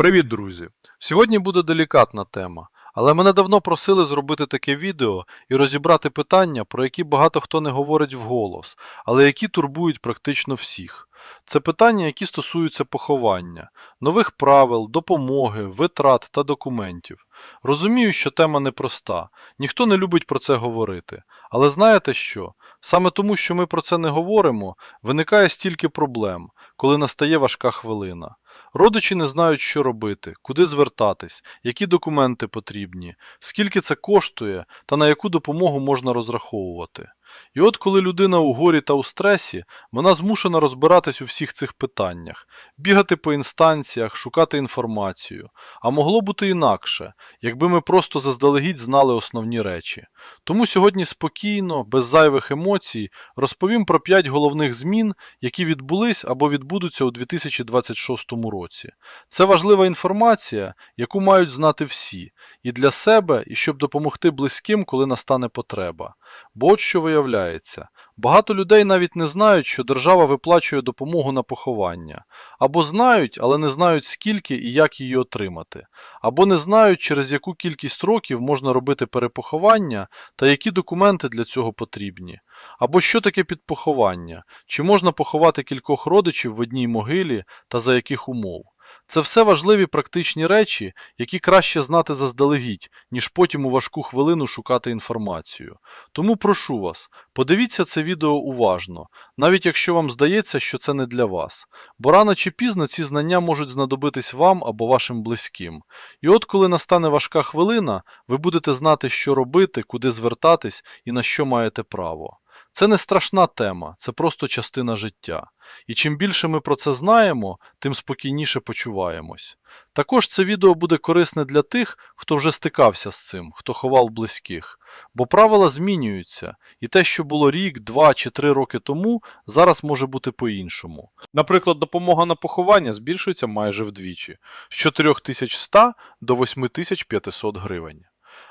Привіт, друзі! Сьогодні буде делікатна тема, але мене давно просили зробити таке відео і розібрати питання, про які багато хто не говорить вголос, але які турбують практично всіх. Це питання, які стосуються поховання, нових правил, допомоги, витрат та документів. Розумію, що тема непроста, ніхто не любить про це говорити. Але знаєте що? Саме тому, що ми про це не говоримо, виникає стільки проблем, коли настає важка хвилина. Родичі не знають, що робити, куди звертатись, які документи потрібні, скільки це коштує та на яку допомогу можна розраховувати. І от коли людина у горі та у стресі, вона змушена розбиратись у всіх цих питаннях, бігати по інстанціях, шукати інформацію. А могло бути інакше, якби ми просто заздалегідь знали основні речі. Тому сьогодні спокійно, без зайвих емоцій, розповім про 5 головних змін, які відбулись або відбудуться у 2026 році. Це важлива інформація, яку мають знати всі, і для себе, і щоб допомогти близьким, коли настане потреба. Бо от що виявляється, багато людей навіть не знають, що держава виплачує допомогу на поховання, або знають, але не знають скільки і як її отримати, або не знають, через яку кількість років можна робити перепоховання та які документи для цього потрібні. Або що таке підпоховання, чи можна поховати кількох родичів в одній могилі та за яких умов. Це все важливі практичні речі, які краще знати заздалегідь, ніж потім у важку хвилину шукати інформацію. Тому прошу вас, подивіться це відео уважно, навіть якщо вам здається, що це не для вас. Бо рано чи пізно ці знання можуть знадобитись вам або вашим близьким. І от коли настане важка хвилина, ви будете знати, що робити, куди звертатись і на що маєте право. Це не страшна тема, це просто частина життя. І чим більше ми про це знаємо, тим спокійніше почуваємось. Також це відео буде корисне для тих, хто вже стикався з цим, хто ховав близьких. Бо правила змінюються, і те, що було рік, два чи три роки тому, зараз може бути по-іншому. Наприклад, допомога на поховання збільшується майже вдвічі з 4100 до 8500 гривень.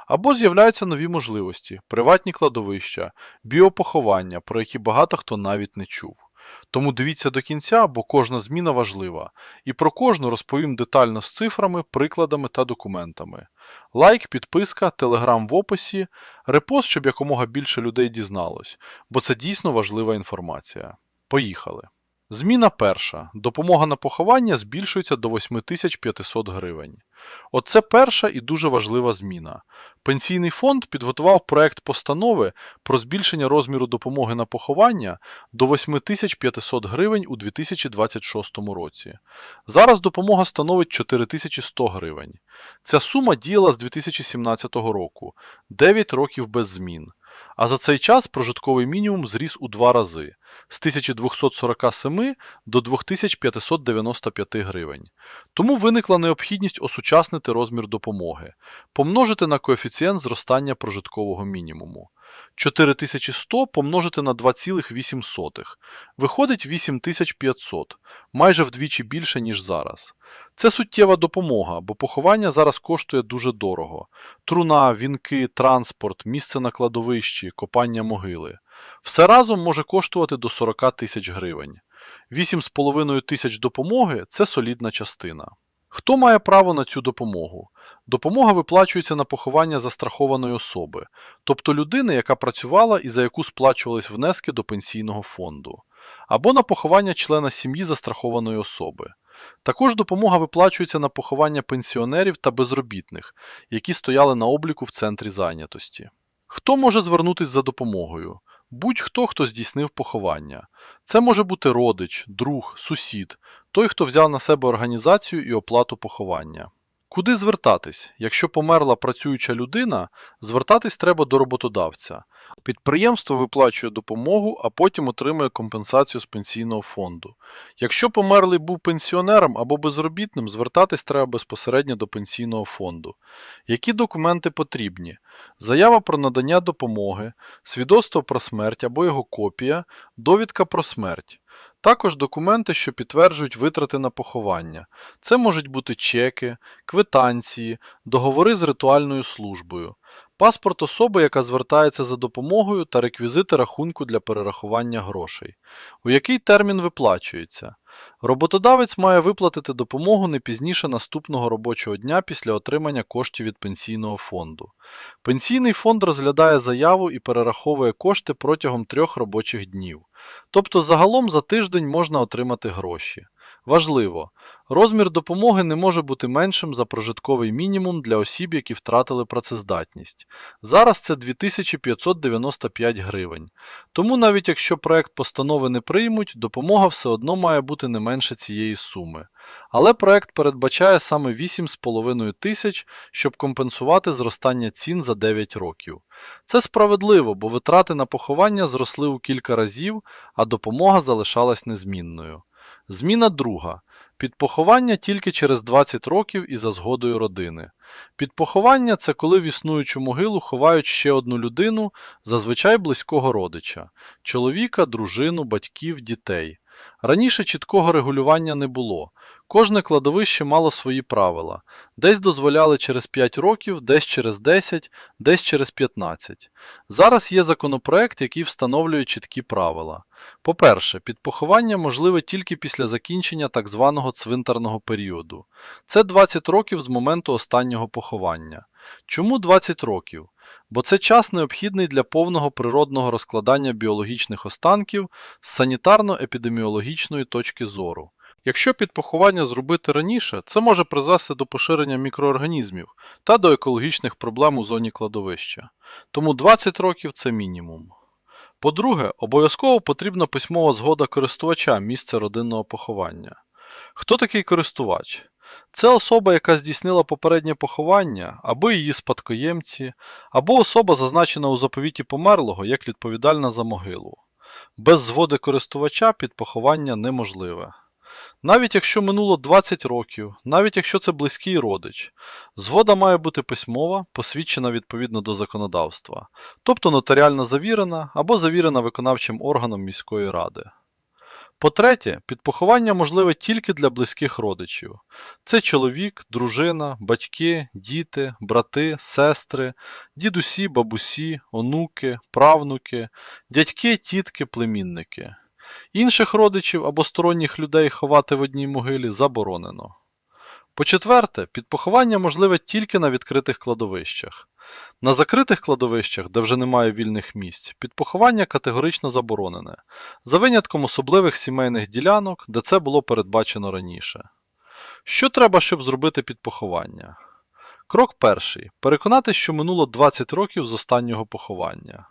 Або з'являються нові можливості, приватні кладовища, біопоховання, про які багато хто навіть не чув. Тому дивіться до кінця, бо кожна зміна важлива. І про кожну розповім детально з цифрами, прикладами та документами. Лайк, підписка, телеграм в описі, репост, щоб якомога більше людей дізналось, бо це дійсно важлива інформація. Поїхали! Зміна перша. Допомога на поховання збільшується до 8500 гривень. Оце перша і дуже важлива зміна. Пенсійний фонд підготував проект постанови про збільшення розміру допомоги на поховання до 8500 гривень у 2026 році. Зараз допомога становить 4100 гривень. Ця сума діяла з 2017 року, 9 років без змін. А за цей час прожитковий мінімум зріс у два рази з 1247 до 2595 гривень. Тому виникла необхідність осучаснити розмір допомоги, помножити на коефіцієнт зростання прожиткового мінімуму. 4100 помножити на 2,8. Виходить 8500, майже вдвічі більше, ніж зараз. Це суттєва допомога, бо поховання зараз коштує дуже дорого. Труна, вінки, транспорт, місце на кладовищі, копання могили. Все разом може коштувати до 40 тисяч гривень. 8,5 тисяч допомоги це солідна частина. Хто має право на цю допомогу? Допомога виплачується на поховання застрахованої особи, тобто людини, яка працювала і за яку сплачувались внески до пенсійного фонду, або на поховання члена сім'ї застрахованої особи. Також допомога виплачується на поховання пенсіонерів та безробітних, які стояли на обліку в центрі зайнятості. Хто може звернутися за допомогою? Будь-хто, хто здійснив поховання. Це може бути родич, друг, сусід, той, хто взяв на себе організацію і оплату поховання. Куди звертатись? Якщо померла працююча людина, звертатись треба до роботодавця. Підприємство виплачує допомогу, а потім отримує компенсацію з пенсійного фонду. Якщо померлий був пенсіонером або безробітним, звертатись треба безпосередньо до пенсійного фонду. Які документи потрібні? Заява про надання допомоги, свідоцтво про смерть або його копія, довідка про смерть. Також документи, що підтверджують витрати на поховання. Це можуть бути чеки, квитанції, договори з ритуальною службою, паспорт особи, яка звертається за допомогою та реквізити рахунку для перерахування грошей. У який термін виплачується? Роботодавець має виплатити допомогу не пізніше наступного робочого дня після отримання коштів від пенсійного фонду. Пенсійний фонд розглядає заяву і перераховує кошти протягом трьох робочих днів. Тобто загалом за тиждень можна отримати гроші. Важливо, розмір допомоги не може бути меншим за прожитковий мінімум для осіб, які втратили працездатність. Зараз це 2595 гривень. Тому навіть якщо проект постанови не приймуть, допомога все одно має бути не менше цієї суми. Але проект передбачає саме 8,5 тисяч, щоб компенсувати зростання цін за 9 років. Це справедливо, бо витрати на поховання зросли у кілька разів, а допомога залишалась незмінною. Зміна друга. Підпоховання тільки через 20 років і за згодою родини. Підпоховання це коли в існуючу могилу ховають ще одну людину, зазвичай близького родича чоловіка, дружину, батьків, дітей. Раніше чіткого регулювання не було. Кожне кладовище мало свої правила. Десь дозволяли через 5 років, десь через 10, десь через 15. Зараз є законопроект, який встановлює чіткі правила. По-перше, підпоховання можливе тільки після закінчення так званого цвинтарного періоду. Це 20 років з моменту останнього поховання. Чому 20 років? Бо це час необхідний для повного природного розкладання біологічних останків з санітарно-епідеміологічної точки зору. Якщо підпоховання зробити раніше, це може призвести до поширення мікроорганізмів та до екологічних проблем у зоні кладовища. Тому 20 років це мінімум. По-друге, обов'язково потрібна письмова згода користувача місця родинного поховання. Хто такий користувач? Це особа, яка здійснила попереднє поховання, або її спадкоємці, або особа, зазначена у заповіті померлого як відповідальна за могилу. Без згоди користувача підпоховання неможливе. Навіть якщо минуло 20 років, навіть якщо це близький родич, згода має бути письмова, посвідчена відповідно до законодавства, тобто нотаріально завірена або завірена виконавчим органом міської ради. По-третє, підпоховання можливе тільки для близьких родичів. Це чоловік, дружина, батьки, діти, брати, сестри, дідусі, бабусі, онуки, правнуки, дядьки, тітки, племінники. Інших родичів або сторонніх людей ховати в одній могилі заборонено. По-четверте, підпоховання можливе тільки на відкритих кладовищах. На закритих кладовищах, де вже немає вільних місць, підпоховання категорично заборонене, за винятком особливих сімейних ділянок, де це було передбачено раніше. Що треба, щоб зробити підпоховання? Крок перший. Переконати, що минуло 20 років з останнього поховання.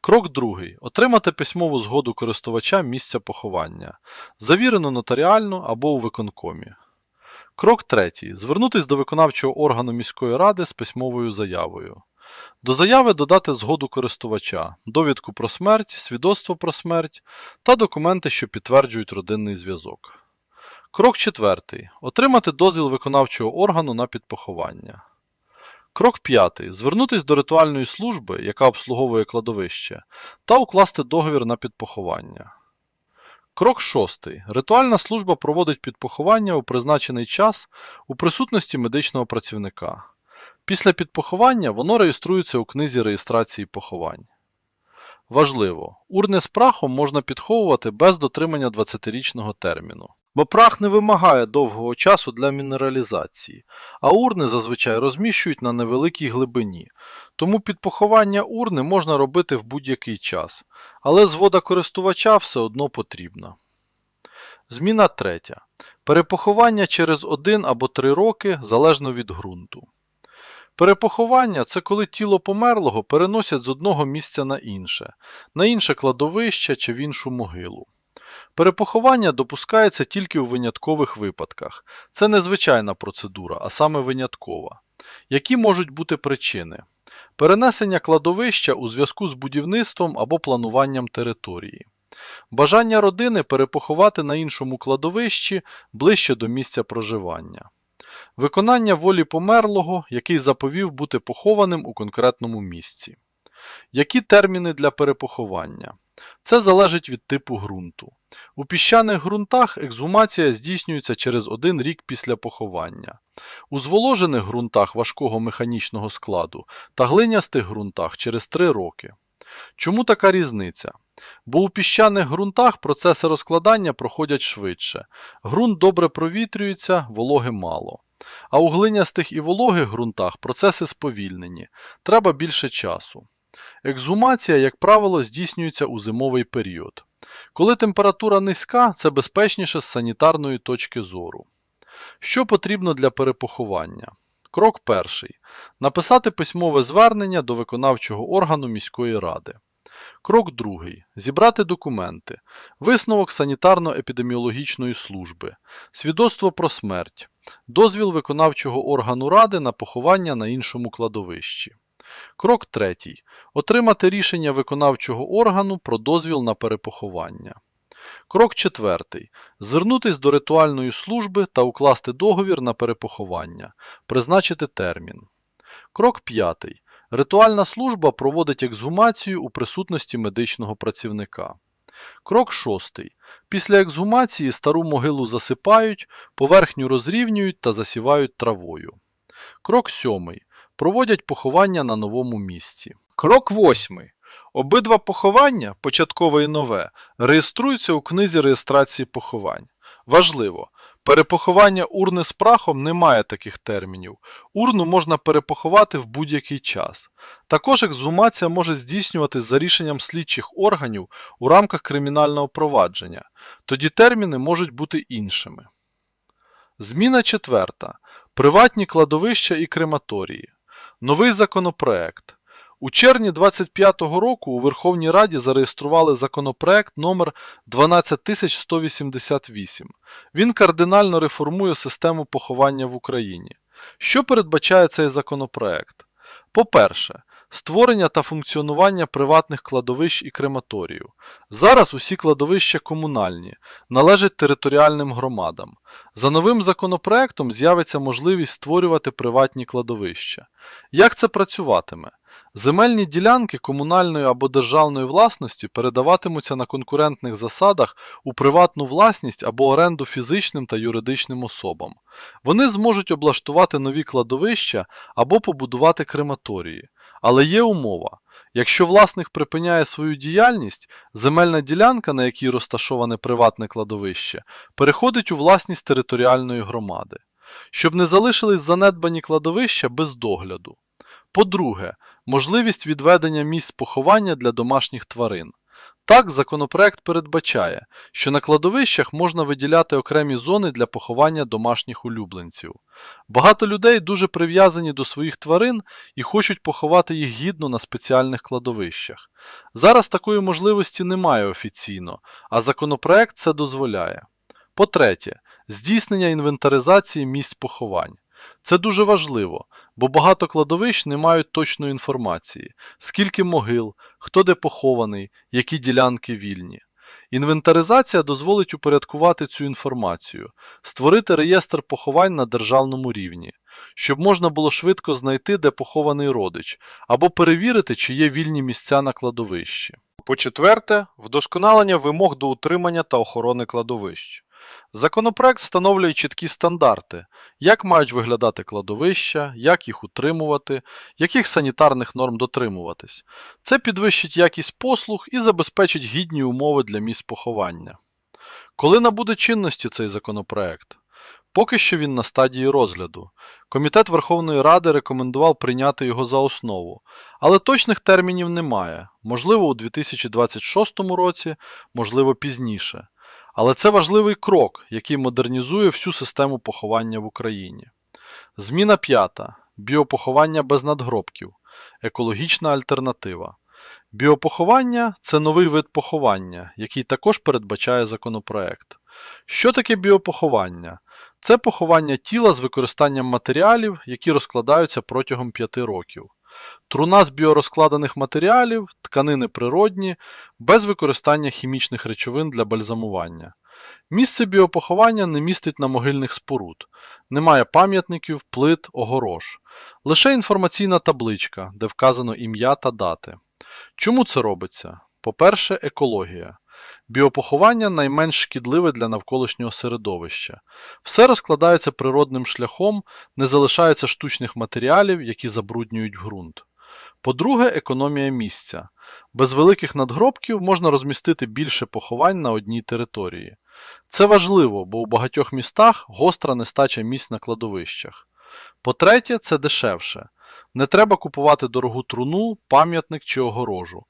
Крок другий. Отримати письмову згоду користувача місця поховання, завірену нотаріально або у виконкомі. Крок третій. Звернутись до виконавчого органу міської ради з письмовою заявою. До заяви додати згоду користувача, довідку про смерть, свідоцтво про смерть та документи, що підтверджують родинний зв'язок. Крок четвертий. Отримати дозвіл виконавчого органу на підпоховання. Крок п'ятий. Звернутись до ритуальної служби, яка обслуговує кладовище, та укласти договір на підпоховання. Крок шостий. Ритуальна служба проводить підпоховання у призначений час у присутності медичного працівника. Після підпоховання воно реєструється у книзі реєстрації поховань. Важливо, урни з прахом можна підховувати без дотримання 20-річного терміну. Бо прах не вимагає довгого часу для мінералізації, а урни зазвичай розміщують на невеликій глибині, тому підпоховання урни можна робити в будь-який час, але згода користувача все одно потрібна. Зміна третя. Перепоховання через 1 або 3 роки залежно від ґрунту. Перепоховання це коли тіло померлого переносять з одного місця на інше, на інше кладовище чи в іншу могилу. Перепоховання допускається тільки у виняткових випадках. Це не звичайна процедура, а саме виняткова. Які можуть бути причини? Перенесення кладовища у зв'язку з будівництвом або плануванням території. Бажання родини перепоховати на іншому кладовищі ближче до місця проживання. Виконання волі померлого, який заповів бути похованим у конкретному місці. Які терміни для перепоховання? Це залежить від типу ґрунту. У піщаних ґрунтах ексгумація здійснюється через один рік після поховання. У зволожених ґрунтах важкого механічного складу та глинястих ґрунтах через 3 роки. Чому така різниця? Бо у піщаних ґрунтах процеси розкладання проходять швидше. Ґрунт добре провітрюється, вологи мало. А у глинястих і вологих ґрунтах процеси сповільнені, треба більше часу. Ексгумація, як правило, здійснюється у зимовий період. Коли температура низька, це безпечніше з санітарної точки зору. Що потрібно для перепоховання? Крок перший. Написати письмове звернення до виконавчого органу міської ради. Крок другий. Зібрати документи. Висновок санітарно-епідеміологічної служби. Свідоцтво про смерть. Дозвіл виконавчого органу ради на поховання на іншому кладовищі. Крок третій. Отримати рішення виконавчого органу про дозвіл на перепоховання. Крок четвертий. Звернутись до ритуальної служби та укласти договір на перепоховання. Призначити термін. Крок п'ятий. Ритуальна служба проводить ексгумацію у присутності медичного працівника. Крок шостий. Після ексгумації стару могилу засипають, поверхню розрівнюють та засівають травою. Крок сьомий. Проводять поховання на новому місці. Крок восьмий. Обидва поховання, початкове і нове, реєструються у книзі реєстрації поховань. Важливо, перепоховання урни з прахом не має таких термінів. Урну можна перепоховати в будь-який час. Також ексгумація може здійснюватись за рішенням слідчих органів у рамках кримінального провадження. Тоді терміни можуть бути іншими. Зміна четверта. Приватні кладовища і крематорії. Новий законопроект. У червні 25-го року у Верховній Раді зареєстрували законопроект номер 12188. Він кардинально реформує систему поховання в Україні. Що передбачає цей законопроект? По-перше, створення та функціонування приватних кладовищ і крематоріїв. Зараз усі кладовища комунальні, належать територіальним громадам. За новим законопроектом з'явиться можливість створювати приватні кладовища. Як це працюватиме? Земельні ділянки комунальної або державної власності передаватимуться на конкурентних засадах у приватну власність або оренду фізичним та юридичним особам. Вони зможуть облаштувати нові кладовища або побудувати крематорії. Але є умова. Якщо власник припиняє свою діяльність, земельна ділянка, на якій розташоване приватне кладовище, переходить у власність територіальної громади, щоб не залишились занедбані кладовища без догляду. По-друге, можливість відведення місць поховання для домашніх тварин. Так, законопроект передбачає, що на кладовищах можна виділяти окремі зони для поховання домашніх улюбленців. Багато людей дуже прив'язані до своїх тварин і хочуть поховати їх гідно на спеціальних кладовищах. Зараз такої можливості немає офіційно, а законопроект це дозволяє. По-третє, здійснення інвентаризації місць поховань. Це дуже важливо, бо багато кладовищ не мають точної інформації, скільки могил, хто де похований, які ділянки вільні. Інвентаризація дозволить упорядкувати цю інформацію, створити реєстр поховань на державному рівні, щоб можна було швидко знайти, де похований родич, або перевірити, чи є вільні місця на кладовищі. По-четверте, вдосконалення вимог до утримання та охорони кладовищ. Законопроект встановлює чіткі стандарти, як мають виглядати кладовища, як їх утримувати, яких санітарних норм дотримуватись. Це підвищить якість послуг і забезпечить гідні умови для місць поховання. Коли набуде чинності цей законопроект? Поки що він на стадії розгляду. Комітет Верховної Ради рекомендував прийняти його за основу, але точних термінів немає, можливо у 2026 році, можливо пізніше. Але це важливий крок, який модернізує всю систему поховання в Україні. Зміна п'ята. Біопоховання без надгробків. Екологічна альтернатива. Біопоховання це новий вид поховання, який також передбачає законопроект. Що таке біопоховання? Це поховання тіла з використанням матеріалів, які розкладаються протягом 5 років. Труна з біорозкладених матеріалів, тканини природні, без використання хімічних речовин для бальзамування. Місце біопоховання не містить на могильних споруд, немає пам'ятників, плит, огорож. Лише інформаційна табличка, де вказано ім'я та дати. Чому це робиться? По-перше, екологія. Біопоховання найменш шкідливе для навколишнього середовища. Все розкладається природним шляхом, не залишається штучних матеріалів, які забруднюють ґрунт. По-друге, економія місця. Без великих надгробків можна розмістити більше поховань на одній території. Це важливо, бо у багатьох містах гостра нестача місць на кладовищах. По-третє, це дешевше. Не треба купувати дорогу труну, пам'ятник чи огорожу.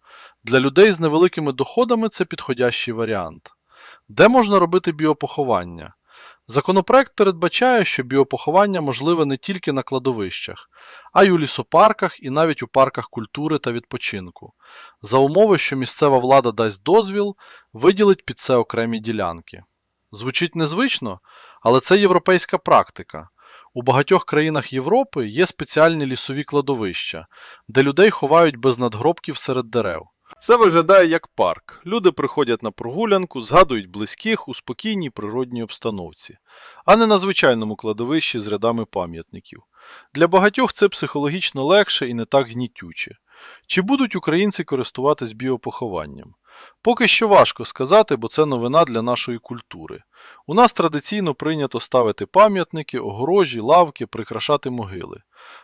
Для людей з невеликими доходами це підходящий варіант. Де можна робити біопоховання? Законопроект передбачає, що біопоховання можливе не тільки на кладовищах, а й у лісопарках і навіть у парках культури та відпочинку. За умови, що місцева влада дасть дозвіл, виділить під це окремі ділянки. Звучить незвично, але це європейська практика. У багатьох країнах Європи є спеціальні лісові кладовища, де людей ховають без надгробків серед дерев. Це виглядає як парк. Люди приходять на прогулянку, згадують близьких у спокійній природній обстановці, а не на звичайному кладовищі з рядами пам'ятників. Для багатьох це психологічно легше і не так гнітюче. Чи будуть українці користуватись біопохованням? Поки що важко сказати, бо це новина для нашої культури. У нас традиційно прийнято ставити пам'ятники, огорожі, лавки, прикрашати могили.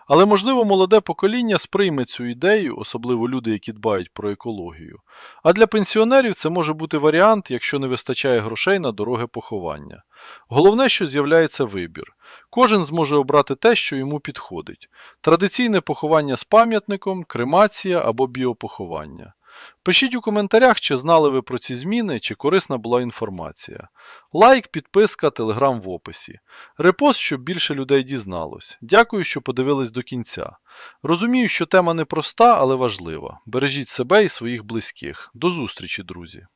Але, можливо, молоде покоління сприйме цю ідею, особливо люди, які дбають про екологію. А для пенсіонерів це може бути варіант, якщо не вистачає грошей на дороге поховання. Головне, що з'являється вибір. Кожен зможе обрати те, що йому підходить: традиційне поховання з пам'ятником, кремація або біопоховання. Пишіть у коментарях, чи знали ви про ці зміни, чи корисна була інформація. Лайк, підписка, телеграм в описі. Репост, щоб більше людей дізналось. Дякую, що подивились до кінця. Розумію, що тема непроста, але важлива. Бережіть себе і своїх близьких. До зустрічі, друзі!